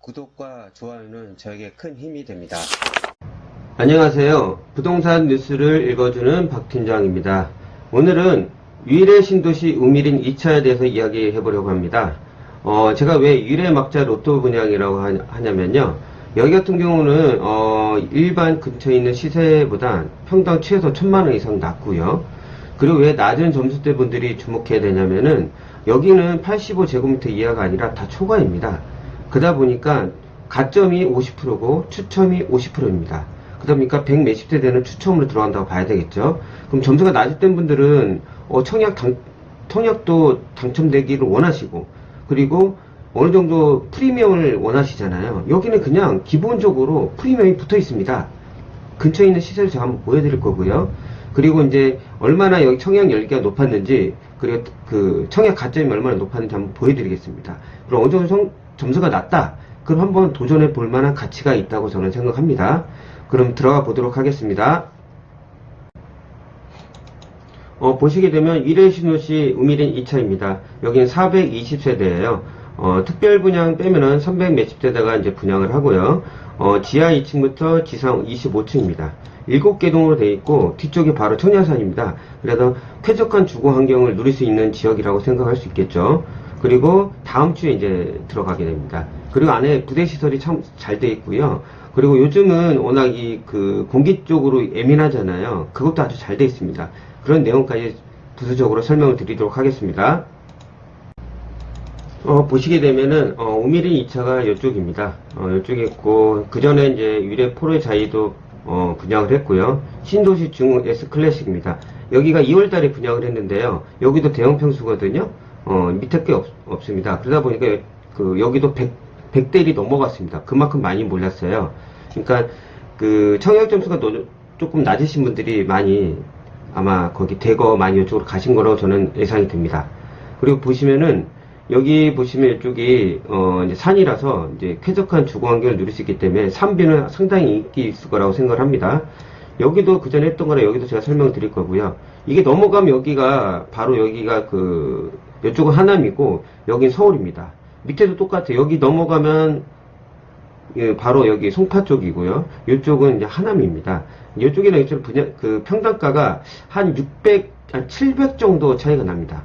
구독과 좋아요는 저에게 큰 힘이 됩니다. 안녕하세요. 부동산 뉴스를 읽어주는 박 팀장입니다. 오늘은 위례 신도시 우미린 2차에 대해서 이야기해 보려고 합니다. 어, 제가 왜 위례 막자 로또 분양이라고 하- 하냐면요. 여기 같은 경우는 어, 일반 근처에 있는 시세보다 평당 최소 천만 원 이상 낮고요. 그리고 왜 낮은 점수대 분들이 주목해야 되냐면은 여기는 85제곱미터 이하가 아니라 다 초과입니다. 그러다 보니까 가점이 50%고 추첨이 50%입니다. 그러다 보니까 100 몇십 대 되는 추첨으로 들어간다고 봐야 되겠죠. 그럼 점수가 땐 분들은 어, 청약 당, 청약도 당첨되기를 원하시고 그리고 어느 정도 프리미엄을 원하시잖아요. 여기는 그냥 기본적으로 프리미엄이 붙어 있습니다. 근처에 있는 시세를 제가 한번 보여드릴 거고요. 그리고 이제 얼마나 여기 청약 열기가 높았는지 그리고 그 청약 가점이 얼마나 높았는지 한번 보여드리겠습니다. 그럼 어느 정도 성- 점수가 낮다. 그럼 한번 도전해 볼 만한 가치가 있다고 저는 생각합니다. 그럼 들어가 보도록 하겠습니다. 어, 보시게 되면 일회신호시 우미린 2차입니다. 여기는 420세대예요. 어, 특별 분양 빼면은 300 몇십 대다가 이제 분양을 하고요. 어, 지하 2층부터 지상 25층입니다. 7개 동으로 되어 있고 뒤쪽이 바로 청량산입니다. 그래서 쾌적한 주거 환경을 누릴 수 있는 지역이라고 생각할 수 있겠죠. 그리고 다음 주에 이제 들어가게 됩니다. 그리고 안에 부대 시설이 참 잘 돼 있고요. 그리고 요즘은 워낙 이 그 공기 쪽으로 예민하잖아요. 그것도 아주 잘 돼 있습니다. 그런 내용까지 부수적으로 설명을 드리도록 하겠습니다. 어, 보시게 되면은, 어, 오미린 2차가 이쪽입니다. 어, 이쪽에 있고, 그 전에 이제 유래 포로의 자이도, 어, 분양을 했고요. 신도시 중 S 클래식입니다. 여기가 2월 달에 분양을 했는데요. 여기도 대형 평수거든요. 어, 밑에 게 없, 없습니다. 그러다 보니까, 여- 그, 여기도 100, 100대1이 넘어갔습니다. 그만큼 많이 몰랐어요. 그러니까, 그, 청약 점수가 노- 조금 낮으신 분들이 많이, 아마 거기 대거 많이 이쪽으로 가신 거로 저는 예상이 됩니다. 그리고 보시면은, 여기 보시면 이쪽이 어 이제 산이라서 이제 쾌적한 주거 환경을 누릴 수 있기 때문에 산비는 상당히 인기 있을 거라고 생각을 합니다. 여기도 그 전에 했던 거라 여기도 제가 설명을 드릴 거고요. 이게 넘어가면 여기가 바로 여기가 그 이쪽은 하남이고 여긴 서울입니다. 밑에도 똑같아요. 여기 넘어가면 예, 바로 여기 송파 쪽이고요. 이쪽은 이제 하남입니다. 이쪽이랑 이쪽 분양 그 평당가가 한 600, 한 700 정도 차이가 납니다.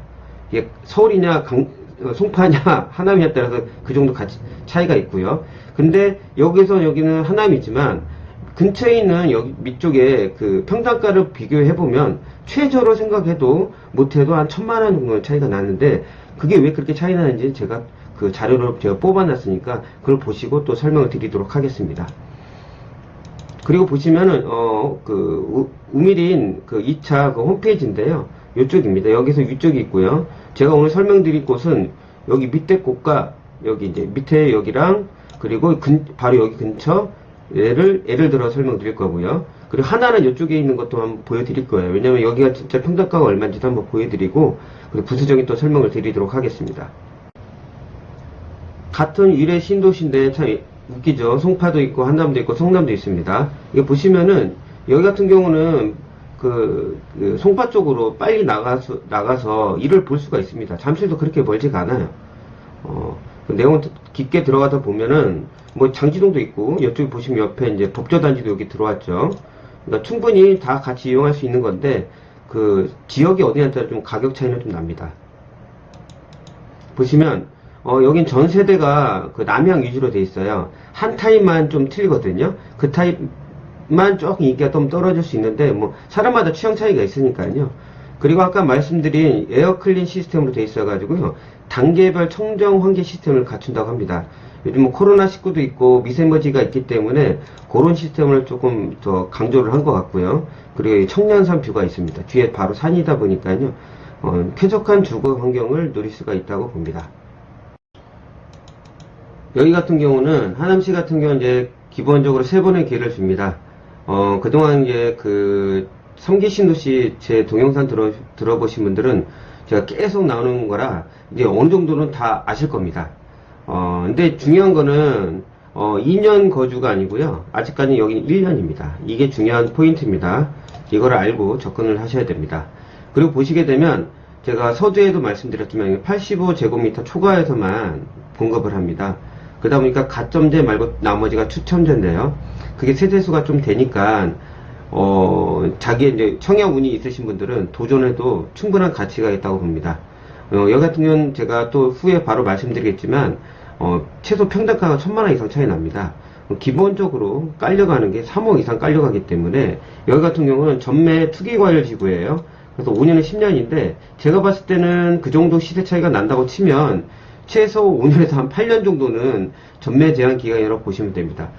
이게 서울이냐 강, 어, 송파냐 하남이냐 따라서 그 정도 가치, 차이가 있고요. 근데 여기서 여기는 하남이지만 근처에 있는 여기 밑쪽에 그 평당가를 비교해 보면 최저로 생각해도 못해도 한 천만 원 정도 차이가 나는데 그게 왜 그렇게 차이 나는지 제가 그 자료를 제가 뽑아놨으니까 그걸 보시고 또 설명을 드리도록 하겠습니다. 그리고 보시면은 어그 우미린 그 2차 그 홈페이지인데요. 이쪽입니다. 여기서 위쪽이 있고요. 제가 오늘 설명드릴 곳은 여기 밑에 곳과 여기 이제 밑에 여기랑 그리고 근, 바로 여기 근처 예를 예를 들어 설명드릴 거고요. 그리고 하나는 이쪽에 있는 것도 한번 보여드릴 거예요. 왜냐면 여기가 진짜 평당가가 얼마인지도 한번 보여드리고 그리고 부수적인 또 설명을 드리도록 하겠습니다. 같은 유래 신도시인데 참 웃기죠. 송파도 있고 한남도 있고 성남도 있습니다. 이거 보시면은 여기 같은 경우는 그, 그 송파 쪽으로 빨리 나가서 나가서 일을 볼 수가 있습니다. 잠실도 그렇게 멀지가 않아요. 어, 그 내용 깊게 들어가다 보면은 뭐 장지동도 있고 이쪽에 보시면 옆에 이제 법조단지도 여기 들어왔죠. 그러니까 충분히 다 같이 이용할 수 있는 건데 그 지역이 어디냐에 따라 좀 가격 차이는 좀 납니다. 보시면 어, 여긴 전 세대가 그 남향 위주로 돼 있어요. 한 타입만 좀 틀리거든요. 그 타입만 조금 인기가 좀 떨어질 수 있는데, 뭐, 사람마다 취향 차이가 있으니까요. 그리고 아까 말씀드린 에어클린 시스템으로 돼 있어 가지고요. 단계별 청정 환기 시스템을 갖춘다고 합니다. 요즘 뭐 코로나19도 있고 미세먼지가 있기 때문에 그런 시스템을 조금 더 강조를 한 것 같고요. 그리고 이 청량산 뷰가 있습니다. 뒤에 바로 산이다 보니까요. 어, 쾌적한 주거 환경을 누릴 수가 있다고 봅니다. 여기 같은 경우는 하남시 같은 경우는 이제 기본적으로 세 번의 기회를 줍니다. 어, 그동안 이제 그 삼기 신도시 제 동영상 들어, 들어보신 분들은 제가 계속 나오는 거라 이제 어느 정도는 다 아실 겁니다. 어, 근데 중요한 거는 어, 2년 거주가 아니고요. 아직까지 여기는 1년입니다. 이게 중요한 포인트입니다. 이걸 알고 접근을 하셔야 됩니다. 그리고 보시게 되면 제가 서두에도 말씀드렸지만 85제곱미터 초과에서만 공급을 합니다. 그러다 보니까 가점제 말고 나머지가 추첨제인데요. 그게 세대수가 좀 되니까 어, 자기 이제 청약 운이 있으신 분들은 도전해도 충분한 가치가 있다고 봅니다. 어, 여기 같은 경우는 제가 또 후에 바로 말씀드리겠지만, 어, 최소 평당가가 천만 원 이상 차이 납니다. 어, 기본적으로 깔려가는 게 3억 이상 깔려가기 때문에, 여기 같은 경우는 전매 투기과열 지구예요. 그래서 5년에 10년인데, 제가 봤을 때는 그 정도 시세 차이가 난다고 치면, 최소 5년에서 한 8년 정도는 전매 제한 기간이라고 보시면 됩니다.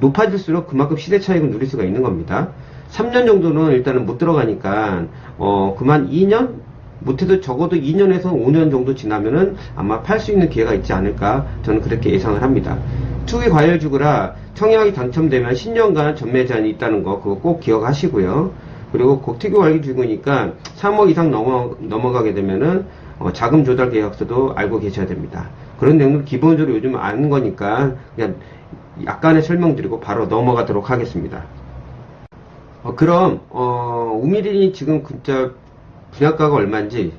높아질수록 그만큼 시대 차익을 누릴 수가 있는 겁니다. 3년 정도는 일단은 못 들어가니까 어 그만 2년 못해도 적어도 2년에서 5년 정도 지나면은 아마 팔 수 있는 기회가 있지 않을까 저는 그렇게 예상을 합니다. 투기 과열주구라 청약이 당첨되면 10년간 전매 제한이 있다는 거 그거 꼭 기억하시고요. 그리고 곡투기 과열주구니까 3억 이상 넘어 넘어가게 되면은 어, 자금 조달 계약서도 알고 계셔야 됩니다. 그런 내용은 기본적으로 요즘 아는 거니까 그냥 약간의 설명드리고 바로 넘어가도록 하겠습니다. 어, 그럼 어, 우미린이 지금 진짜 분양가가 얼마인지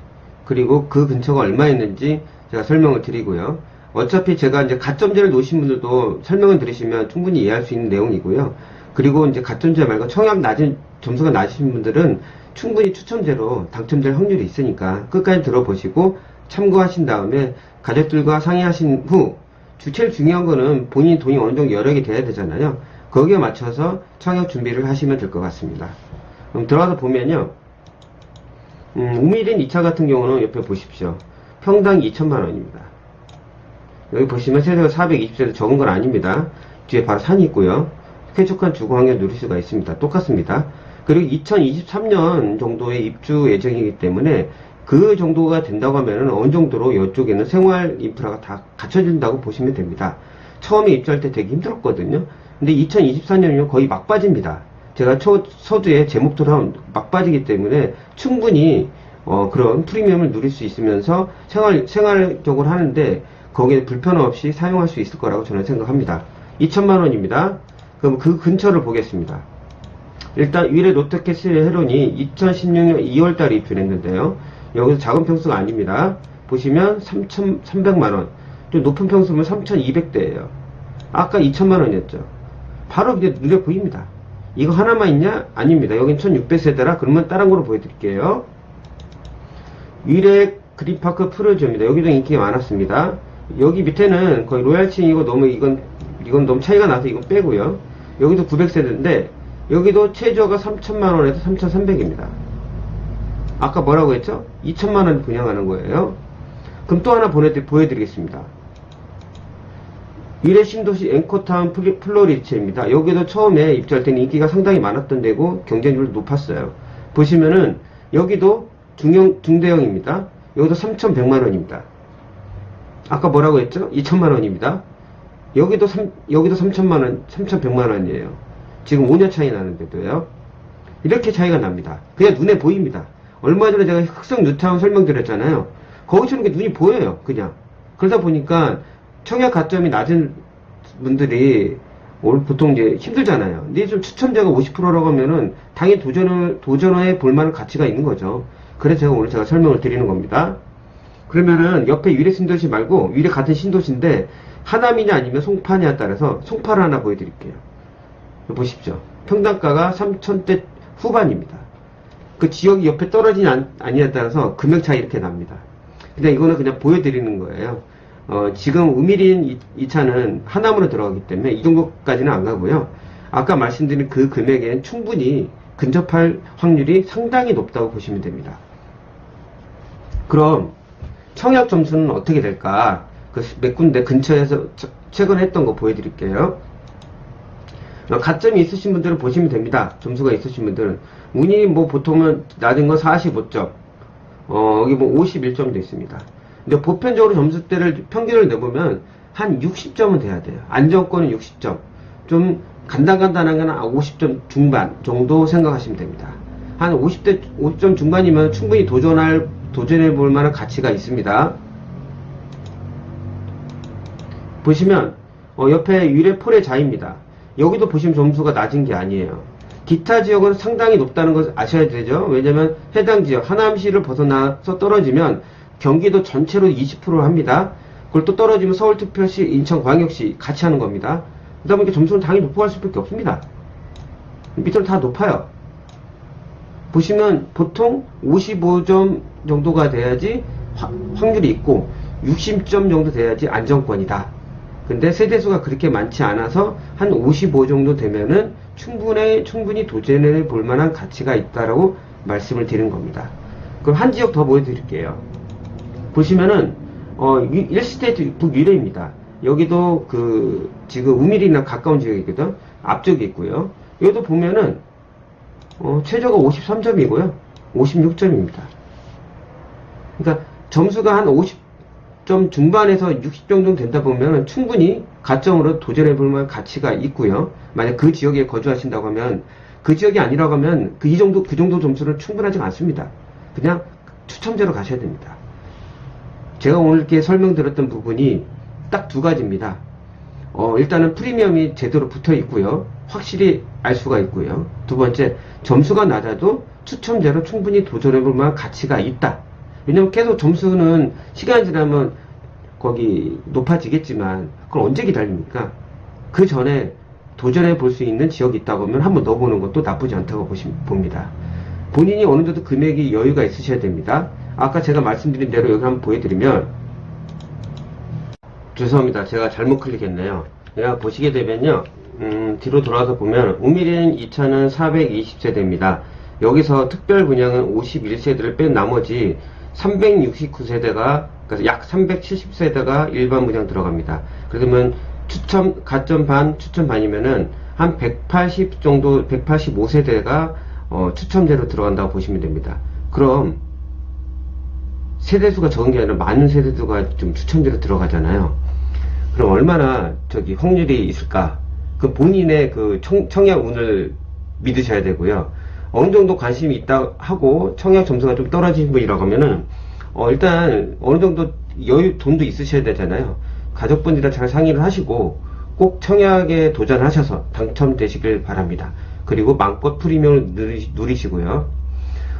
그리고 그 근처가 얼마였는지 제가 설명을 드리고요. 어차피 제가 이제 가점제를 놓으신 분들도 설명을 들으시면 충분히 이해할 수 있는 내용이고요. 그리고 이제 가점제 말고 청약 낮은 점수가 낮으신 분들은 충분히 추첨제로 당첨될 확률이 있으니까 끝까지 들어보시고 참고하신 다음에 가족들과 상의하신 후 주- 제일 중요한 거는 본인 돈이 어느 정도 여력이 돼야 되잖아요. 거기에 맞춰서 청약 준비를 하시면 될 것 같습니다. 그럼 들어가서 보면요. 음, 우미린 2차 같은 경우는 옆에 보십시오. 평당 2천만 원입니다. 여기 보시면 세대가 420세대 적은 건 아닙니다. 뒤에 바로 산이 있고요. 쾌적한 주거 환경 누릴 수가 있습니다. 똑같습니다. 그리고 2023년 정도의 입주 예정이기 때문에 그 정도가 된다고 하면은 어느 정도로 이쪽에는 생활 인프라가 다 갖춰진다고 보시면 됩니다. 처음에 입주할 때 되게 힘들었거든요. 근데 2024년이면 거의 막바지입니다. 제가 초, 서두에 하면 막바지기 때문에 충분히 어, 그런 프리미엄을 누릴 수 있으면서 생활, 생활적으로 하는데 거기에 불편 없이 사용할 수 있을 거라고 저는 생각합니다. 2천만 원입니다. 그럼 그 근처를 보겠습니다. 일단 위례 롯데캐슬 헤론이 2016년 2월 달에 입주를 했는데요. 여기서 작은 평수가 아닙니다. 보시면 3,300만 원. 좀 높은 평수면 3,200대예요. 아까 2천만 원이었죠. 바로 이제 눈에 보입니다. 이거 하나만 있냐? 아닙니다. 여긴 1600세대라 그러면 다른 거로 보여드릴게요. 위례 그린파크 프로지오입니다. 여기도 인기가 많았습니다. 여기 밑에는 거의 로얄층이고 너무 이건 이건 너무 차이가 나서 이건 빼고요. 여기도 900세대인데 여기도 최저가 3천만 원에서 3,300입니다. 아까 뭐라고 했죠? 2천만 원 분양하는 거예요. 그럼 또 하나 보내드, 보여드리겠습니다. 미래 신도시 앵커타운 플로리츠입니다. 여기도 처음에 입주할 때는 인기가 상당히 많았던 데고 경쟁률도 높았어요. 보시면은 여기도 중형, 중대형입니다. 여기도 3,100만 원입니다. 아까 뭐라고 했죠? 2천만 원입니다. 여기도 3, 여기도 3천만 원, 3,100만 원이에요. 지금 5년 차이 나는데도요. 이렇게 차이가 납니다. 그냥 눈에 보입니다. 얼마 전에 제가 흑성 뉴타운 설명드렸잖아요. 거기서는 그게 눈이 보여요. 그냥. 그러다 보니까 청약 가점이 낮은 분들이 올 보통 이제 힘들잖아요. 근데 좀 추첨자가 50%라고 하면은 당연히 도전을 도전해 볼 만한 가치가 있는 거죠. 그래서 제가 오늘 제가 설명을 드리는 겁니다. 그러면은 옆에 위례 신도시 말고 위례 같은 신도시인데 하남이냐 아니면 송파냐에 따라서 송파를 하나 보여드릴게요. 보십시오. 평당가가 3천대 후반입니다. 그 지역이 옆에 안- 아니냐에 따라서 금액 차이 이렇게 납니다. 그냥 이거는 그냥 보여드리는 거예요. 어, 지금 우미린 이, 이 차는 하남으로 들어가기 때문에 이 정도까지는 안 가고요. 아까 말씀드린 그 금액에는 충분히 근접할 확률이 상당히 높다고 보시면 됩니다. 그럼 청약 점수는 어떻게 될까? 그 몇 군데 근처에서 처- 최근에 했던 거 보여드릴게요. 어, 가점이 있으신 분들은 보시면 됩니다. 점수가 있으신 분들은. 운이 뭐 보통은 낮은 거 45점, 어, 여기 뭐 51점도 있습니다. 근데 보편적으로 점수대를 평균을 내보면 한 60점은 돼야 돼요. 안정권은 60점. 좀 간단간단한 건 50점 중반 정도 생각하시면 됩니다. 한 50대, 50점 중반이면 충분히 도전할, 도전해 볼 만한 가치가 있습니다. 보시면, 어, 옆에 유래 폴의 자입니다. 여기도 보시면 점수가 낮은 게 아니에요. 기타 지역은 상당히 높다는 것을 아셔야 되죠. 왜냐면 해당 지역, 하남시를 벗어나서 떨어지면 경기도 전체로 20% 합니다. 그걸 또 떨어지면 서울특별시, 인천광역시 같이 하는 겁니다. 그러다 보니까 점수는 당연히 높아갈 수밖에 없습니다. 밑으로 다 높아요. 보시면 보통 55점 정도가 돼야지 화- 확률이 있고 60점 정도 돼야지 안정권이다. 근데 세대수가 그렇게 많지 않아서 한 55 정도 되면은 충분히 충분히 도전해 볼 만한 가치가 있다라고 말씀을 드리는 겁니다. 그럼 한 지역 더 보여드릴게요. 보시면은 어 1스테이트 북유래입니다. 여기도 그 지금 우밀이나 가까운 지역이거든. 앞쪽에 있고요. 여기도 보면은 어, 최저가 53점이고요. 56점입니다. 그러니까 점수가 한 50점 중반에서 60점 정도 된다 보면 충분히 가점으로 도전해 볼 만한 가치가 있고요. 만약 그 지역에 거주하신다고 하면 그 지역이 아니라고 하면 그 이 정도 그 정도 점수는 충분하지 않습니다. 그냥 추첨제로 가셔야 됩니다. 제가 오늘 이렇게 설명드렸던 부분이 딱 두 가지입니다. 어, 일단은 프리미엄이 제대로 붙어 있고요. 확실히 알 수가 있고요. 두 번째, 점수가 낮아도 추첨제로 충분히 도전해 볼 만한 가치가 있다. 왜냐면 계속 점수는 시간이 지나면 거기 높아지겠지만 그걸 언제 기다립니까? 그 전에 도전해 볼 수 있는 지역이 있다고 하면 한번 넣어보는 것도 나쁘지 않다고 보시, 봅니다. 본인이 어느 정도 금액이 여유가 있으셔야 됩니다. 아까 제가 말씀드린 대로 여기 한번 보여드리면 죄송합니다. 제가 잘못 클릭했네요. 내가 보시게 되면요. 음, 뒤로 돌아서 보면 우미린 2차는 420세대입니다. 여기서 특별 분양은 51세대를 뺀 나머지 369세대가 그래서 약 370세대가 일반 분양 들어갑니다. 그러면 추첨 가점 반 추첨 반이면은 한 180 정도 185세대가 어, 추첨제로 들어간다고 보시면 됩니다. 그럼 세대수가 적은 게 아니라 많은 세대수가 좀 추첨제로 들어가잖아요. 그럼 얼마나 저기 확률이 있을까? 그 본인의 그 청, 청약 운을 믿으셔야 되고요. 어느 정도 관심이 있다 하고 청약 점수가 좀 떨어진 분이라고 하면은 어 일단 어느 정도 여유 돈도 있으셔야 되잖아요. 가족분들이랑 잘 상의를 하시고 꼭 청약에 도전하셔서 당첨되시길 바랍니다. 그리고 마음껏 프리미엄을 누리, 누리시고요.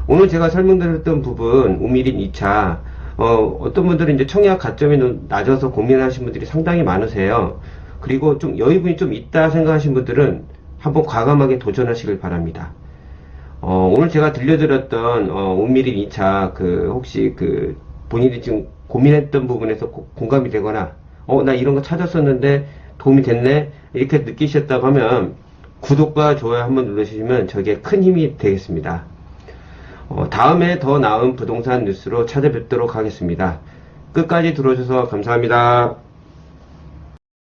오늘 제가 설명드렸던 부분, 우미린 2차, 어, 어떤 분들은 이제 청약 가점이 낮아서 고민하시는 분들이 상당히 많으세요. 그리고 좀 여유분이 좀 있다 생각하시는 분들은 한번 과감하게 도전하시길 바랍니다. 어, 오늘 제가 들려드렸던, 어, 우미린 2차, 그, 혹시 그, 본인이 지금 고민했던 부분에서 고- 공감이 되거나, 어, 나 이런 거 찾았었는데 도움이 됐네? 이렇게 느끼셨다고 하면, 구독과 좋아요 한번 눌러주시면 저게 큰 힘이 되겠습니다. 어, 다음에 더 나은 부동산 뉴스로 찾아뵙도록 하겠습니다. 끝까지 들어주셔서 감사합니다.